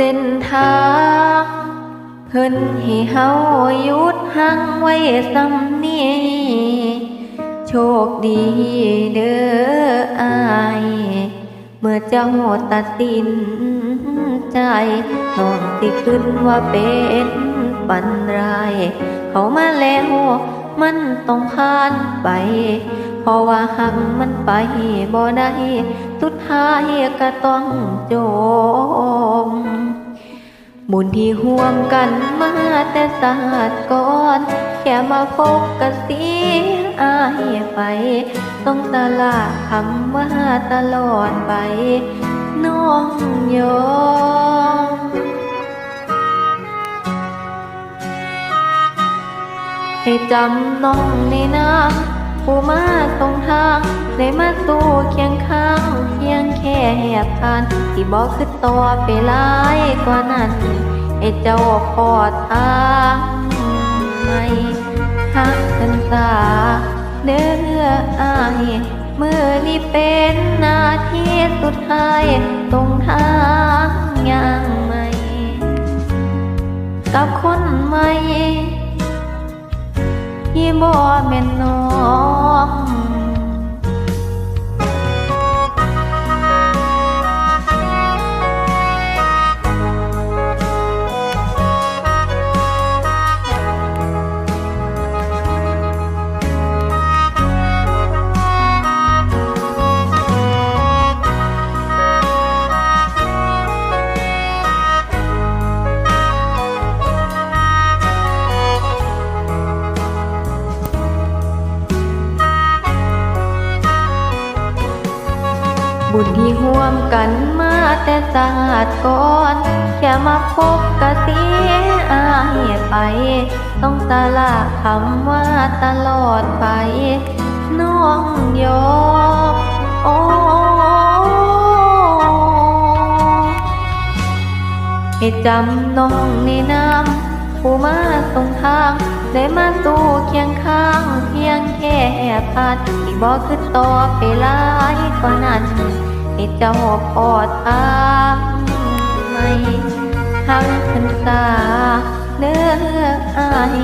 เส้นทางเพิ่นให้เฮาหยุดหังไว้สำนี้โชคดีเด้ออายเมื่อเจ้าตัดสินใจน้องสิขึ้นว่าเป็นปันราย เขามาแล้วมันต้องผ่านไป ราะว่าหักมันไปบ่ได้สุดท้ายก็ต้องจบบุญที่ห่วมกันมาแต่ศาสตร์ก่อน แค่มาพบกันเสียอายไป ต้องสละคำว่าตลอดไป น้องยอมให้จำน้องในน้ำ ผู้มาตรงทางได้มาสู้เคียงข้างเพียงแค่แหบผ่านที่บอกคือต่อไปหลายกว่านั้นให้เจ้าพอทางไม่หักกันตาเด้ออายมือนี้เป็นนาทีสุดท้ายตรงทางย่างใหม่กับคนใหม่ ที่บ่แม่นน้อง บุญที่ห่วมกันมาแต่ศาสตร์ก่อน แค่มาพบกะเสียอายไป ต้องสละคำว่าตลอดไป น้องยอมโอ้ให้จำน้องในน้ำผู้มาตรงทาง ได้มาสู้เคียงข้างเพียงแค่ผ่านที่บอกคือต่อไปหลายกว่านั้นให้เจ้าพอทางไม่หักพันตาเด้ออาย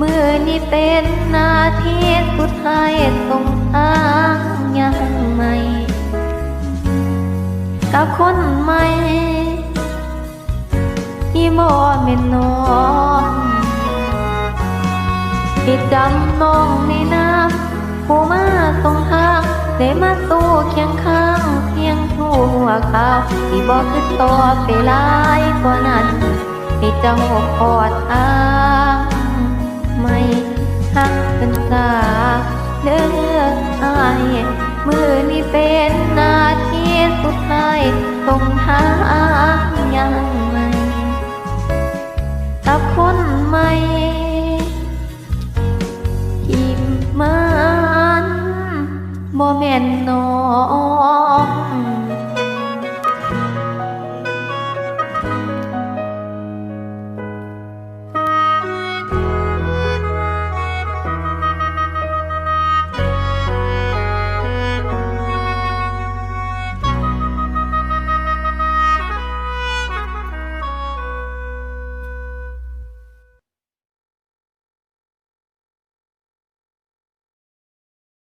มือนี้เป็นนาทีสุดท้ายตรงทางยังไม่กับคนใหม่ที่บ่แม่นน้อง ที่จำน้องในน้ำผู้มาตรงทางได้มาสู้เคียงข้างเพียงชั่วคราวที่บ่คือต่อไปหลายกว่านั้นให้เจ้าพอดทางไม่หักกันตาเด้อกอายมือนี้เป็นนาทีสุดท้ายตรงทา บ่แม่นน้อง